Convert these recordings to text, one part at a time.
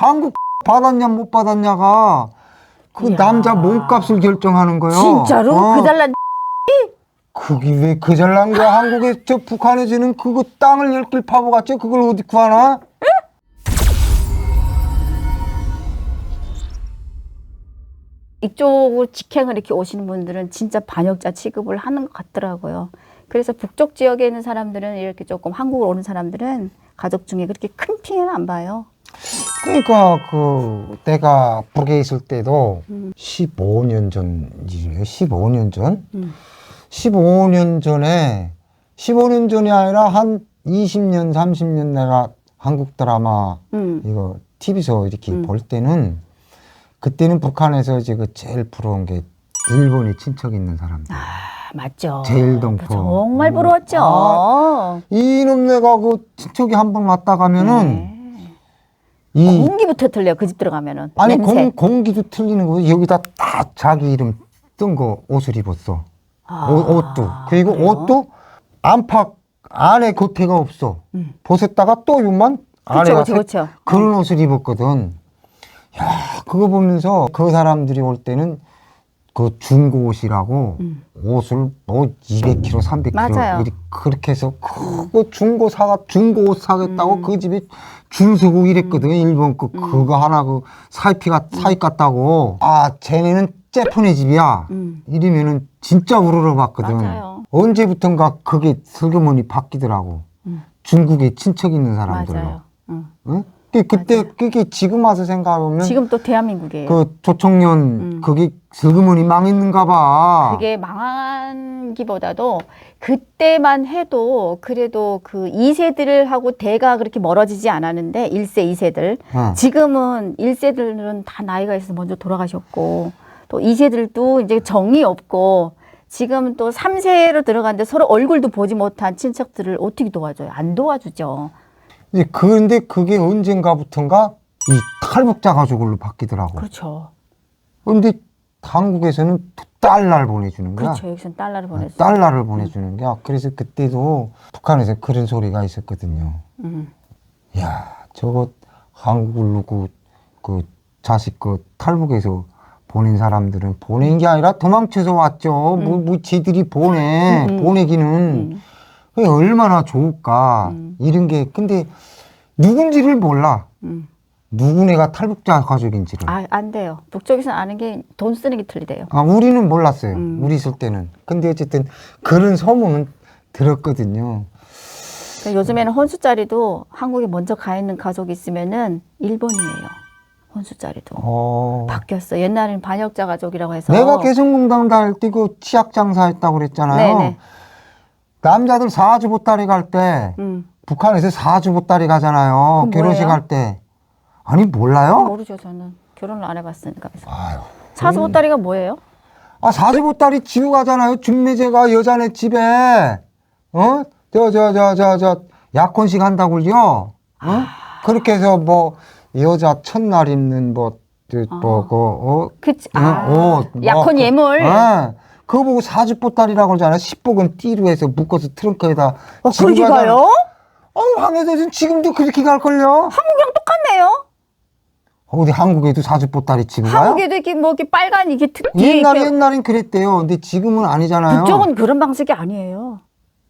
한국 받았냐 못 받았냐가 그 이야. 남자 몸값을 결정하는 거예요. 진짜로? 어. 그 잘난 그게 왜 그 잘난 거야? 한국에 저 북한에 지는 그거 땅을 열길 파고 갔죠? 그걸 어디 구하나? 이쪽을 직행을 이렇게 오시는 분들은 진짜 반역자 취급을 하는 것 같더라고요. 그래서 북쪽 지역에 있는 사람들은 이렇게 조금 한국을 오는 사람들은 가족 중에 그렇게 큰 피해는 안 봐요. 그러니까 그 내가 북에 있을 때도 음. 15년 전이에요. 15년 전? 음. 15년 전에 15년 전이 아니라 한 20년, 30년 내가 한국 드라마 음. 이거 TV에서 이렇게 음. 볼 때는 그때는 북한에서 이제 그 제일 부러운 게 일본에 친척 있는 사람들. 아, 맞죠. 제일 동포. 정말 음. 부러웠죠. 아, 이놈 내가 그 친척이 한 번 왔다 가면은 네. 이 공기부터 틀려 그 집 들어가면은 아니 냄새. 공, 공기도 틀리는 거 여기다 딱 자기 이름 뜬 거 옷을 입었어. 아, 옷, 옷도 그리고 그래요? 옷도 안팎 안에 겉에가 없어. 음. 벗었다가 또 요만 그쵸, 안에가 그쵸, 그쵸. 그런 옷을 입었거든. 야 그거 보면서 그 사람들이 올 때는 그 중고 옷이라고 음. 옷을 뭐 200kg, 300kg 맞아요. 이렇게 그렇게 해서 그거 중고 사가 중고 옷 사겠다고 음. 그줄 서고 이랬거든 일본 그 그거 하나 그 사이피가 사이 같다고 아 쟤네는 째폰의 집이야 음. 이러면은 진짜 우르르 봤거든 맞아요. 언제부턴가 그게 슬그머니 바뀌더라고 음. 중국에 친척 있는 사람들로 맞아요. 응. 응? 그- 그때 맞아요. 그게 지금 와서 생각하면 지금 또 대한민국이에요. 그 조청년 음. 그게 슬그머니 망했는가 봐 그게 망한 기보다도 그때만 해도 그래도 그 2세들하고 대가 그렇게 멀어지지 않았는데 1세, 2세들. 어. 지금은 1세들은 다 나이가 있어서 먼저 돌아가셨고 또 2세들도 이제 정이 없고 지금 또 3세로 들어갔는데 서로 얼굴도 보지 못한 친척들을 어떻게 도와줘요? 안 도와주죠. 이제 그런데 그게 언젠가부턴가 이 탈북자 가족으로 바뀌더라고. 그렇죠. 근데 한국에서는 달러를 보내주는 거야. 그렇죠. 여기서는 달러를 보냈어요. 달러를 보내주는 거야. 그래서 그때도 북한에서 그런 소리가 있었거든요. 음. 야, 저거 한국을 누구 그 자식 그 탈북에서 보낸 사람들은 보낸 게 아니라 도망쳐서 왔죠. 뭐, 뭐 지들이 보내 음, 음. 보내기는 음. 얼마나 좋을까 음. 이런 게 근데 누군지를 몰라. 음. 누구네가 탈북자 가족인지를. 아, 아, 안 돼요. 북쪽에서는 아는 게 돈 쓰는 게 틀리대요. 우리는 몰랐어요. 음. 우리 있을 때는. 근데 어쨌든 그런 소문은 들었거든요. 그러니까 요즘에는 혼수자리도 한국에 먼저 가 있는 가족이 있으면은 일본이에요. 혼수자리도. 어. 바뀌었어. 옛날에는 반역자 가족이라고 해서. 내가 개성공단 때그 치약 장사했다고 그랬잖아요. 네네. 남자들 사주 보따리 갈 때 음. 북한에서 사주 보따리 가잖아요. 결혼식? 할 때. 아니 몰라요? 모르죠, 저는. 결혼을 안 해봤으니까. 그래서. 아유. 사수 보따리가 뭐예요? 아 사주 보따리 지고 가잖아요. 중매제가 여자네 집에 어? 저 저 저 저 저 약혼식 한다고요. 어? 아. 그렇게 해서 뭐 여자 첫날 입는 뭐, 뭐뭐그 어? 그치. 응? 아, 옷, 뭐, 약혼 그- 예물. 예. 그거 보고 사주 보따리라고 그러잖아요. 10복은 띠로 해서 묶어서 트렁크에다 어, 지고 그렇게 가잖아요. 가요? 어, 황해도는 지금도 그렇게 갈걸요? 한국이랑 똑같네요. 어디 한국에도 사주 보따리 지고 가요? 한국에도 이렇게 뭐 이렇게 빨간 이게 특 옛날에 이렇게- 옛날엔 그랬대요. 근데 지금은 아니잖아요. 북쪽은 그런 방식이 아니에요.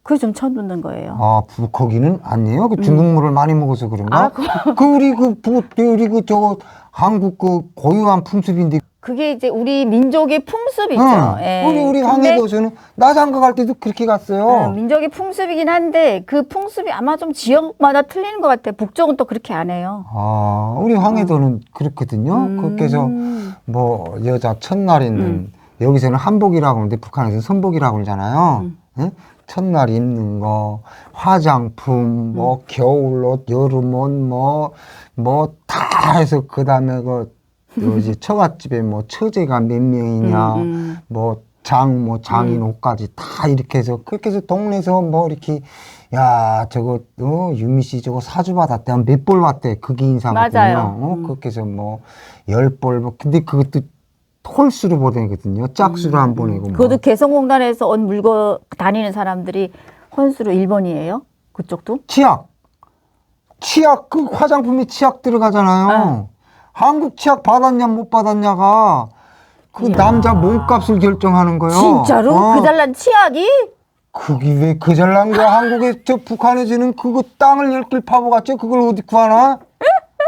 그게 좀 처음 듣는 거예요. 아, 부, 거기는 아니에요? 그 중국물을 많이 먹어서 그런가? 아, 그거- 그 우리 그, 부, 우리 그 저거 한국 그 고유한 풍습인데. 그게 이제 우리 민족의 풍습이죠. 응. 예. 우리, 우리 근데 황해도에서는 나 장가 갈 때도 그렇게 갔어요. 어, 민족의 풍습이긴 한데 그 풍습이 아마 좀 지역마다 틀리는 것 같아요. 북쪽은 또 그렇게 안 해요. 아, 우리 황해도는 그렇거든요. 음. 그렇게 해서 뭐 여자 첫날 있는 음. 여기서는 한복이라고 하는데 북한에서는 선복이라고 그러잖아요. 음. 응? 첫날 입는 거, 화장품, 뭐 음. 겨울옷, 여름옷, 뭐 뭐 다 해서 그 다음에 그 이제 처갓집에 뭐 처제가 몇 명이냐, 음, 음. 뭐 장, 뭐 장인 옷까지 다 이렇게 해서 그렇게 해서 동네에서 뭐 이렇게 야 저거 어 유미 씨 저거 사주 받았대 한 몇 볼 받대 그게 인사거든요. 맞아요. 어, 음. 그렇게 해서 뭐 열 볼 뭐 근데 그것도 홀수로 보내거든요. 짝수로 안 보내고. 뭐. 음. 그것도 개성공단에서 옷 물고 다니는 사람들이 혼수로 일본이에요? 그쪽도? 치약. 치약 그 화장품에 치약 들어가잖아요. 한국 치약 받았냐 못 받았냐가 그 이야. 남자 몸값을 결정하는 거예요. 진짜로? 어. 그 잘난 치약이? 그게 왜 그 잘난 거야? 한국에 저 북한에서는 그거 땅을 열길 파고 갔죠? 그걸 어디 구하나?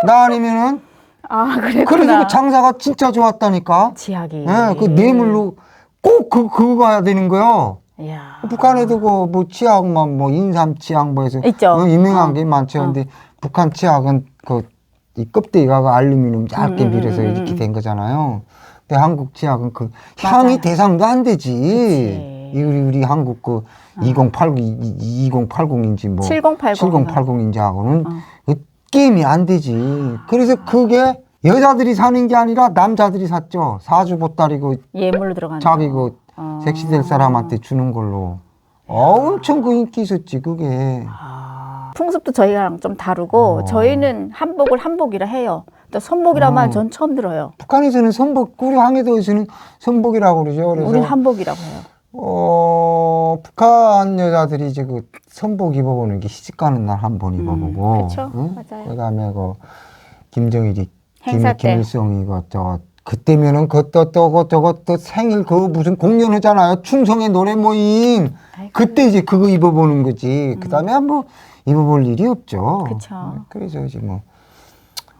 나 아니면은 아, 그랬구나. 그래서 그 장사가 진짜 좋았다니까. 치약이. 예, 그 뇌물로 꼭 그, 그거 가야 되는 거요. 이야. 북한에도 그 뭐 치약만 뭐 인삼 치약 뭐 해서 있죠. 어, 유명한 어. 게 많죠. 어. 근데 북한 치약은 그 이 껍데기가 그 알루미늄 얇게 음, 음, 밀어서 음, 음, 이렇게 음. 된 거잖아요. 근데 한국 치약은 그 향이 맞아요. 대상도 안 되지. 그치. 이 우리 우리 한국 그 2080, 2080인지 뭐 7080. 7080인지 하고는 어. 그 게임이 안 되지. 그래서 그게 여자들이 사는 게 아니라 남자들이 샀죠. 사주 보따리고 예물로 들어가는 자기 거. 그 어. 섹시될 사람한테 주는 걸로. 엄청 그 인기 있었지, 그게. 아. 풍습도 저희랑 좀 다르고 어. 저희는 한복을 한복이라 해요. 또 선복이란 어. 말전 처음 들어요. 북한에서는 선복, 우리 항해도에서는 선복이라고 그러죠. 그래서, 우린 한복이라고 해요. 어, 북한 여자들이 이제 그 선복 입어보는 게 시집 가는 날 한 번 입어보고. 음, 그쵸. 맞아요. 그 다음에 그, 김정일이, 김, 행사 때. 김일성이 그, 저, 그때면은 그또 저거 저거 또 생일 그 무슨 공연 하잖아요. 충성의 노래 모임. 아이고. 그때 이제 그거 입어보는 거지. 그 다음에 뭐 입어볼 일이 없죠. 그쵸. 어, 그래서 이제 뭐,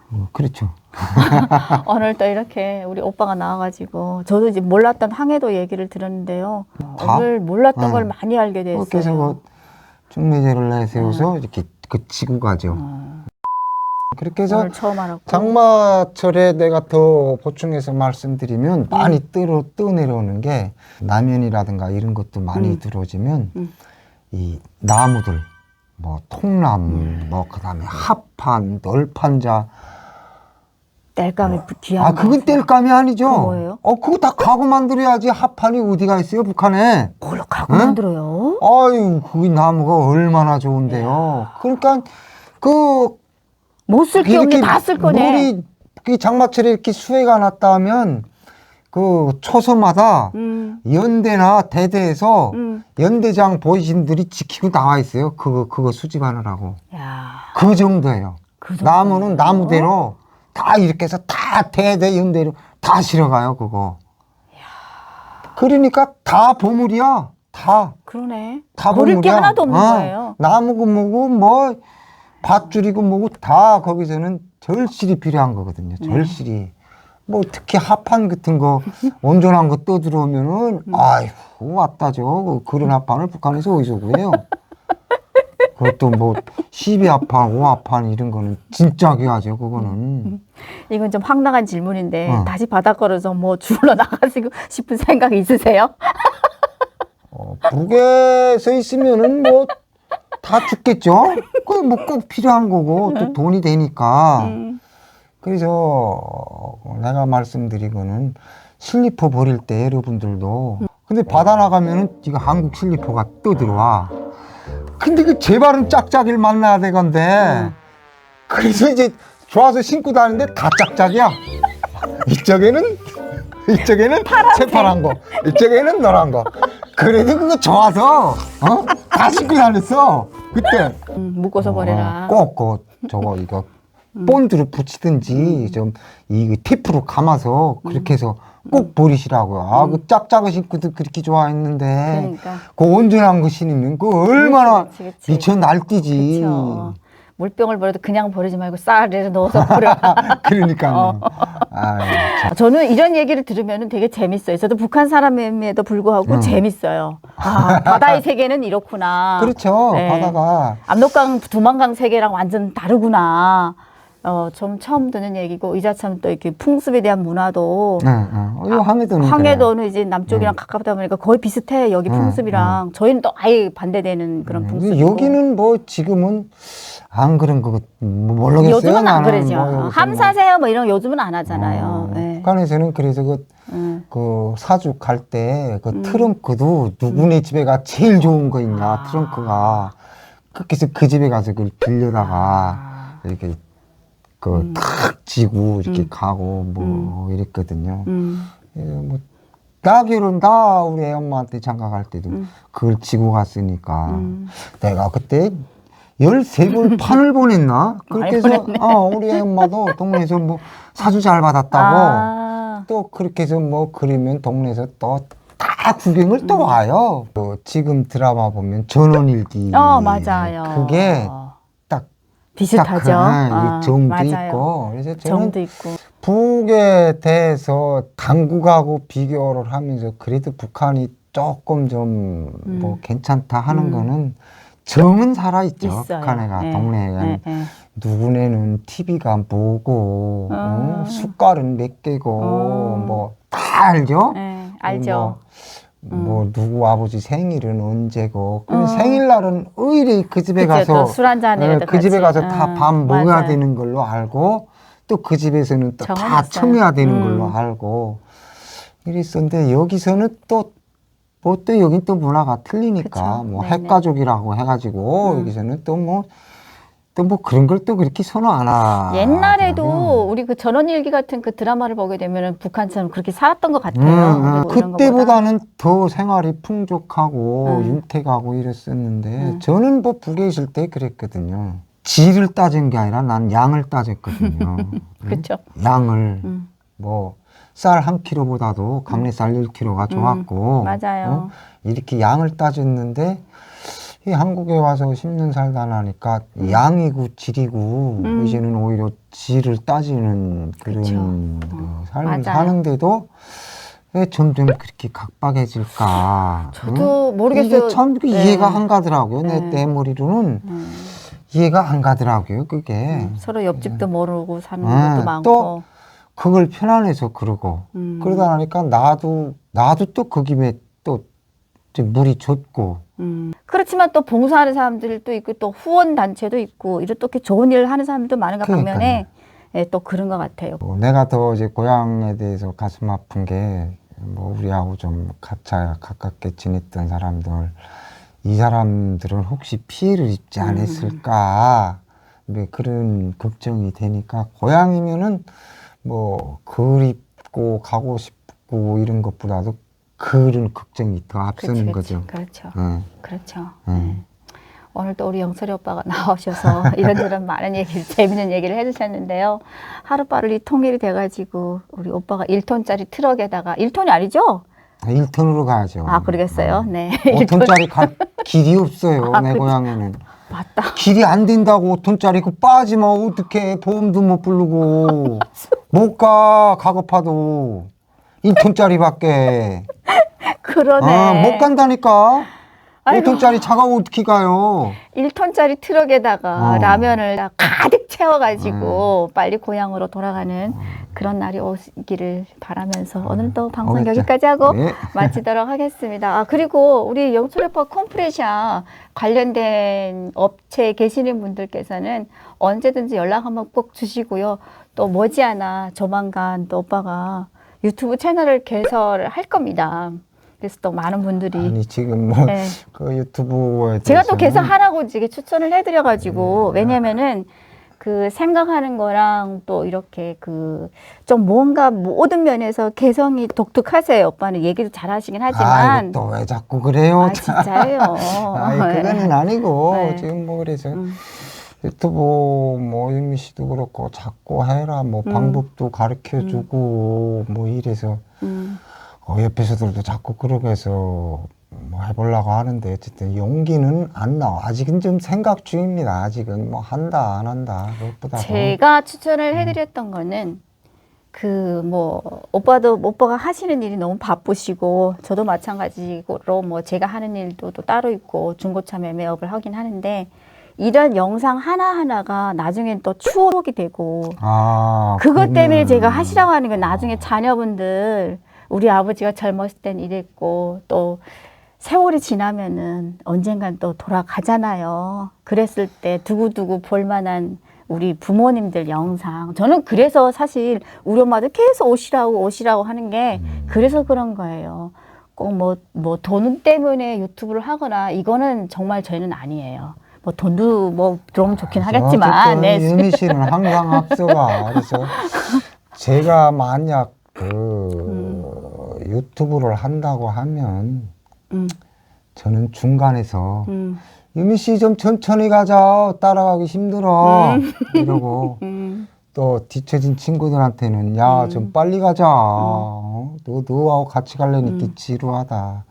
뭐 그렇죠. 오늘 또 이렇게 우리 오빠가 나와가지고 저도 이제 몰랐던 항해도 얘기를 들었는데요. 다? 오늘 몰랐던 네. 걸 많이 알게 됐어요. 그래서 그 중매제를 내세워서 이렇게 그 지고 가죠. 어, 그렇게 해서. 장마철에 내가 더 보충해서 말씀드리면 많이 뜨러 떠내려오는 게 라면이라든가 이런 것도 많이 음. 들어오지면 음. 이 나무들 뭐 통나무 음. 뭐 그다음에 합판 널판자 땔감이 귀한 아 그건 거. 뗄감이 아니죠 뭐예요? 어 그거 다 가구 만들어야지 합판이 어디가 있어요 북한에 뭘로 가구 응? 만들어요? 아유 그 나무가 얼마나 좋은데요 그러니까 그 못 쓸 게 없네 다쓸 거네. 물이 그 장마철에 이렇게 수해가 났다 하면 그 초소마다 음, 연대나 대대에서 음. 연대장 보이신들이 지키고 나와 있어요. 그거 그거 수집하느라고 야, 그 정도예요. 그 정도예요? 나무는 나무대로 다 이렇게 해서 다 대대 연대로 다 실어가요 그거. 그러니까 다 보물이야. 다. 그러네. 다 버릴 게 보물이야. 하나도 없는 어, 거예요. 나무고 뭐고 뭐 밧줄이고 뭐고 다 거기서는 절실히 필요한 거거든요. 네. 절실히. 뭐 특히 합판 같은 거 온전한 거 떠 들어오면은 음. 아이고 왔다죠. 그 그런 합판을 북한에서 어디서 구해요? 그것도 뭐 12합판, 5합판 이런 거는 진짜 귀하죠. 그거는. 이건 좀 황당한 질문인데 어. 다시 바닥 걸어서 뭐 주울러 나가시고 싶은 생각 있으세요? 어, 북에 서 있으면은 뭐 다 죽겠죠. 그뭐꼭 필요한 거고 또 돈이 되니까. 음. 그래서 어, 내가 말씀드리고는 슬리퍼 버릴 때 여러분들도 근데 바다 나가면은 지금 한국 슬리퍼가 또 들어와. 근데 그 제발은 짝짝이를 만나야 되건데 그래서 이제 좋아서 신고 다니는데 다 짝짝이야. 이쪽에는 이쪽에는 새파란 거, 이쪽에는 노란 거. 그래도 그거 좋아서 어? 다 신고 다녔어. 그때 음, 묶어서 버려라. 꼭, 그, 저거, 이거, 본드로 붙이든지, 좀, 이 테이프로 감아서, 그렇게 해서 꼭 버리시라고요. 아, 그 짝짝이 신고도 그렇게 좋아했는데, 그러니까. 그 온전한 거 신으면, 그 얼마나 그치, 그치, 그치. 미쳐 날뛰지. 그렇죠. 물병을 버려도 그냥 버리지 말고 쌀에 넣어서 버려. 그러니까요. 아유, 참. 저는 이런 얘기를 들으면 되게 재밌어요. 저도 북한 사람임에도 불구하고 음. 재밌어요. 아, 바다의 세계는 이렇구나. 그렇죠. 네. 바다가. 압록강, 두만강 세계랑 완전 다르구나. 어, 좀 처음 듣는 얘기고, 이자 참 또 이렇게 풍습에 대한 문화도 네, 네. 어, 이거 항해도는. 황해도는 이제 남쪽이랑 가깝다 보니까 거의 비슷해. 여기 음, 풍습이랑. 저희는 또 아예 반대되는 그런 음, 풍습. 여기는 뭐, 지금은 안 그런 거 뭐, 모르겠어요. 요즘은 안 그러죠. 뭐 함사세요 뭐 이런 거 요즘은 안 하잖아요. 어, 네. 북한에서는 그래서 그, 음. 그 사주 갈 때그 트렁크도 누구네 집에가 제일 좋은 거 있냐 아. 트렁크가 해서 그 집에 가서 그걸 빌려다가 아. 이렇게 그탁 지고 이렇게 음. 가고 뭐 이랬거든요. 음. 그래서 뭐, 나 결혼 나 우리 애 엄마한테 장가 갈 때도 음. 그걸 지고 갔으니까 음. 내가 그때 13번 판을 보냈나? 그렇게 해서. 어, 우리 애 엄마도 동네에서 뭐 사주 잘 받았다고 아, 또 그렇게 해서 뭐 그러면 동네에서 또 다 구경을 또 와요. 또 지금 드라마 보면 전원일기. 어 맞아요. 그게 딱 비슷하죠. 딱 그, 아, 아, 정도 맞아요. 있고. 그래서 저는 정도 있고. 북에 대해서 당국하고 비교를 하면서 그래도 북한이 조금 좀뭐 음. 괜찮다 하는 음. 거는 정은 살아있죠. 있어요. 북한애가 네, 동네에. 네, 네. 누구네는 TV가 뭐고, 어. 어, 숟갈은 몇 개고, 어. 뭐다 알죠? 네, 알죠. 뭐, 뭐 누구 아버지 생일은 언제고, 그 어. 생일날은 의리 그 집에 그쵸, 가서 또술 한잔해도 어, 그 집에. 가서 다 응, 밥 먹어야. 되는 걸로 알고 또 그 집에서는 또 다. 청해야 되는 음. 걸로 알고 이랬었는데 여기서는 또 뭐또 여긴 또 문화가 틀리니까 그쵸. 뭐 네네. 핵가족이라고 해가지고 음. 여기서는 또 뭐 또 뭐 그런 걸 또 그렇게 선호 안 하. 옛날에도 우리 그 전원일기 같은 그 드라마를 보게 되면은 북한처럼 그렇게 살았던 것 같아요. 음, 음. 그리고 이런 거보다. 그때보다는 더 생활이 풍족하고 음. 윤택하고 이랬었는데 음. 저는 뭐 북에 있을 때 그랬거든요. 질을 따진 게 아니라 난 양을 따졌거든요. 음? 그렇죠. 양을 음, 뭐 쌀 한 킬로보다도 강내쌀 1킬로가 좋았고 맞아요. 어? 이렇게 양을 따졌는데 이 한국에 와서 10년 살다 나니까 양이고 질이고 음. 이제는 오히려 질을 따지는 그런 그쵸. 그 어, 삶을 맞아요. 사는데도 왜 점점 그렇게 각박해질까? 저도 응? 모르겠어요. 이게 참그 네. 이해가 안 가더라고요. 내, 네. 내 머리로는 음, 이해가 안 가더라고요. 그게 서로 옆집도 모르고 사는 음, 것도 또 많고. 그걸 편안해서 그러고 음, 그러다 나니까 나도 나도 또 그 김에 또 물이 젖고 음. 그렇지만 또 봉사하는 사람들도 있고 또 후원 단체도 있고 이렇게 좋은 일을 하는 사람들도 많은가 그러니까요. 반면에 예, 또 그런 것 같아요. 뭐 내가 더 이제 고향에 대해서 가슴 아픈 게 뭐 우리하고 좀 가차 가깝게 지냈던 사람들 이 사람들은 혹시 피해를 입지 음. 않았을까 네, 그런 걱정이 되니까 고향이면은 뭐 그립고 가고 싶고 이런 것보다도 그런 걱정이 더 앞서는 그렇죠, 거죠. 그렇죠. 응. 그렇죠. 음. 네. 오늘 또 우리 영철이 오빠가 나오셔서 이런저런 많은 얘기를 재밌는 얘기를 해주셨는데요. 하루빨리 통일이 돼가지고 우리 오빠가 1톤짜리 트럭에다가 1톤이 아니죠? 1톤으로 가야죠. 아 그러겠어요. 네. 5톤짜리 갈 길이 없어요. 아, 내 그치. 고향에는. 맞다. 길이 안 된다고 5톤짜리 그 빠지면 어떡해. 보험도 못 부르고. 못 가. 가급파도. 1톤짜리밖에. 그러네. 아, 못 간다니까. 아이고. 5톤짜리 차가 어떻게 가요. 1톤짜리 트럭에다가 어. 음. 라면을 다 가득 채워가지고 빨리 고향으로 돌아가는 그런 날이 오기를 바라면서 오늘 또 방송 오겠죠. 여기까지 하고 네. 마치도록 하겠습니다. 아, 그리고 우리 영철오빠 컴프레샤 관련된 업체에 계시는 분들께서는 언제든지 연락 한번 꼭 주시고요. 또 머지않아 조만간 또 오빠가 유튜브 채널을 개설을 할 겁니다. 그래서 또 많은 분들이 아니, 지금 뭐, 네. 그 유튜브에 제가 또 개설하라고 이게 추천을 해드려가지고 음. 왜냐면은 그 생각하는 거랑 또 이렇게 그 좀 뭔가 모든 면에서 개성이 독특하세요. 오빠는 얘기도 잘 하시긴 하지만 아이고, 또왜 자꾸 그래요. 아 진짜요. 아이, 그거는 아니고. 네. 지금 뭐 그래서. 음, 유튜브 뭐 유미 씨도 그렇고 자꾸 해라 뭐 음. 방법도 가르쳐 주고 뭐 이래서 음, 어, 옆에서들도 자꾸 그러고 해서 뭐 해보려고 하는데 어쨌든 용기는 안 나와. 아직은 좀 생각 중입니다. 아직은 뭐 한다 안 한다. 그것보다 제가 음. 추천을 해드렸던 거는 그 뭐 오빠도 오빠가 하시는 일이 너무 바쁘시고 저도 마찬가지로 뭐 제가 하는 일도 또 따로 있고 중고차 매매업을 하긴 하는데 이런 영상 하나 하나가 나중엔 또 추억이 되고 아 그것 때문에 그러면- 제가 하시라고 하는 건 나중에 자녀분들 우리 아버지가 젊었을 땐 이랬고 또 세월이 지나면은 언젠간 또 돌아가잖아요. 그랬을 때 두고두고 볼만한 우리 부모님들 영상. 저는 그래서 사실 우리 엄마도 계속 오시라고 오시라고 하는 게 음. 그래서 그런 거예요. 꼭 뭐, 뭐 돈 때문에 유튜브를 하거나 이거는 정말 저희는 아니에요. 뭐 돈도 뭐 들어오면 좋긴 하겠지만. 네. 유미 씨는 항상 앞서가 그래서 제가 만약 그 유튜브를 한다고 하면 음, 저는 중간에서 음. 유미 씨 좀 천천히 가자. 따라가기 힘들어. 이러고 음, 또 뒤처진 친구들한테는 야 좀 빨리 가자. 어? 너 너하고 같이 가려니까 지루하다.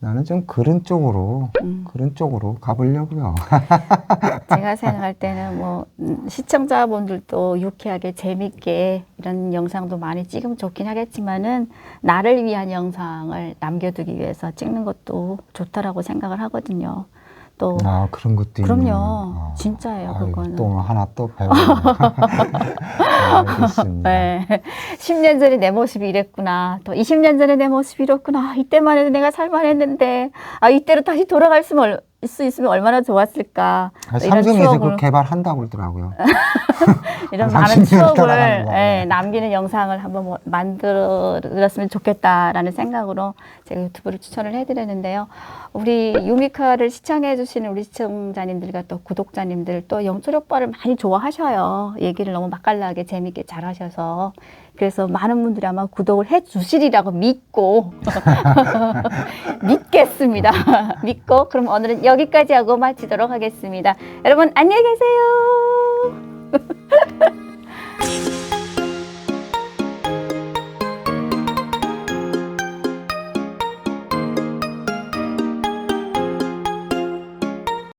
음, 나는 좀 그런 쪽으로 음. 그런 쪽으로 가보려고요. 제가 생각할 때는 뭐 음, 시청자분들도 유쾌하게 재밌게 이런 영상도 많이 찍으면 좋긴 하겠지만은 나를 위한 영상을 남겨두기 위해서 찍는 것도 좋다라고 생각을 하거든요. 또 아 그런 것도 그럼요. 있네요. 아, 진짜예요, 아이고, 그거는. 또 하나 또 배우네. 알겠습니다. 네. 10년 전에 내 모습이 이랬구나. 또 20년 전에 내 모습이 이렇구나. 이때만 해도 내가 살만했는데, 아, 이때로 다시 돌아갈 수, 얼- 수 있으면 얼마나 좋았을까. 아, 또 이런 삼성에서 추억을- 그 개발한다고 그러더라고요. 이런 한 많은 30년 추억을. 예, 남기는 영상을 한번 뭐 만들었으면 좋겠다라는 생각으로 제가 유튜브를 추천을 해드렸는데요. 우리 유미카를 시청해 주시는 우리 시청자님들과 또 구독자님들 또 오빠를 많이 좋아하셔요. 얘기를 너무 맛깔나게 재밌게 잘 하셔서 그래서 많은 분들이 아마 구독을 해 주시리라고 믿고 믿겠습니다. 믿고 그럼 오늘은 여기까지 하고 마치도록 하겠습니다. 여러분 안녕히 계세요.